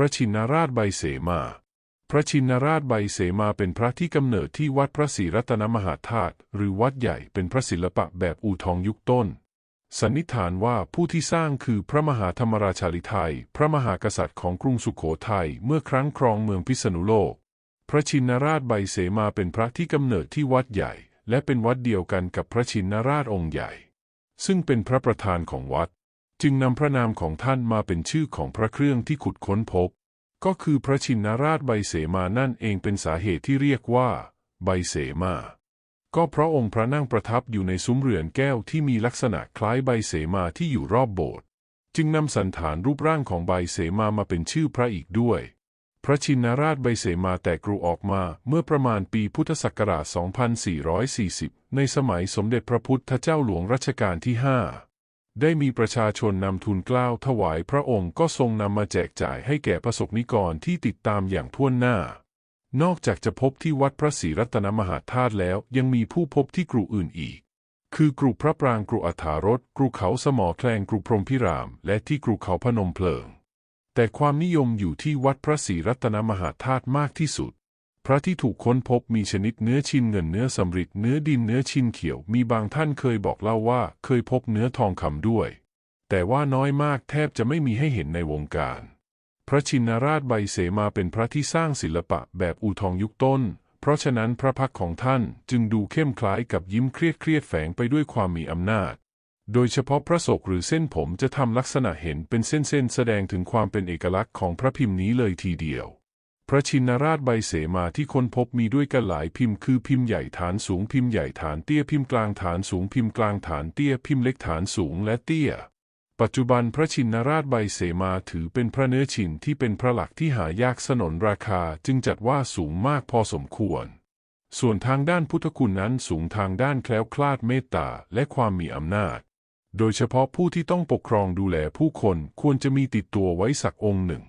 ระชินราชใบเสมา พระชินราชใบเสมาเป็นพระที่กำเนิดที่วัดพระศรีรัตนมหาธาตุหรือวัดใหญ่เป็นพระศิลปะแบบอู่ทองยุคต้น สันนิษฐานว่าผู้ที่สร้างคือพระมหาธรรมราชาลิไทย พระมหากษัตริย์ของกรุงสุขโขทัยเมื่อครั้งครองเมืองพิษณุโลก พระชินราชใบเสมาเป็นพระที่กำเนิดที่วัดใหญ่ และเป็นวัดเดียวกันกับพระชินราชองค์ใหญ่ ซึ่งเป็นพระประธานของวัด จึงนำพระนามของท่านมาเป็นชื่อของพระเครื่องที่ขุดค้นพบ ก็คือพระชินราชใบเสมานั่นเองเป็นสาเหตุที่เรียกว่า ใบเสมา ก็เพราะองค์พระนั่งประทับอยู่ในซุ้มเรือนแก้วที่มีลักษณะคล้ายใบเสมาที่อยู่รอบโบสถ์จึงนำสันฐานรูปร่างของใบเสมามาเป็นชื่อพระอีกด้วย พระชินราชใบเสมาแตกกรูออกมาเมื่อประมาณปีพุทธศักราช 2440 ในสมัยสมเด็จพระพุทธเจ้าหลวงรัชกาลที่ 5 ได้มีประชาชนนำทุนกล้าวถวายพระองค์ก็ทรงนำมาแจกจ่ายให้แก่ประสบนิกรที่ติดตามอย่างท่วนหน้า นอกจากจะพบที่วัดพระศรีรัตนมหาธาตุแล้วยังมีผู้พบที่กรุอื่นอีก คือกรุพระปรางกรุอัฐารสกรุเขาสมอแคลงกรุพรหมพิราม และที่กรุเขาพนมเพลิง แต่ความนิยมอยู่ที่วัดพระศรีรัตนมหาธาตุมากที่สุด พระที่ถูกค้นพบมีชนิดเนื้อชินเงินเนื้อสำริดเนื้อดินเนื้อชินเขียว มีบางท่านเคยบอกเล่าว่าเคยพบเนื้อทองคำด้วย แต่ว่าน้อยมากแทบจะไม่มีให้เห็นในวงการ พระชินราชใบเสมาเป็นพระที่สร้างศิลปะแบบอู่ทองยุคต้น เพราะฉะนั้นพระพักของท่านจึงดูเข้มคล้ายกับยิ้มเครียดเครียดแฝงไปด้วยความมีอำนาจ โดยเฉพาะพระศกหรือเส้นผมจะทำลักษณะเห็นเป็นเส้นๆแสดงถึงความเป็นเอกลักษณ์ของพระพิมพ์นี้เลยทีเดียว พระชินราชใบเสมาที่ค้นพบมีด้วยกันหลายพิมพ์คือพิมพ์ใหญ่ฐานสูงพิมพ์ใหญ่ฐานเตี้ยพิมพ์กลางฐานสูงพิมพ์กลางฐานเตี้ยพิมพ์เล็กฐานสูงและเตี้ย ปัจจุบันพระชินราชใบเสมาถือเป็นพระเนื้อชินที่เป็นพระหลักที่หายากสนนราคาจึงจัดว่าสูงมากพอสมควร ส่วนทางด้านพุทธคุณนั้นสูงทางด้านแคล้วคลาดเมตตาและความมีอำนาจ โดยเฉพาะผู้ที่ต้องปกครองดูแลผู้คนควรจะมีติดตัวไว้สักองค์หนึ่ง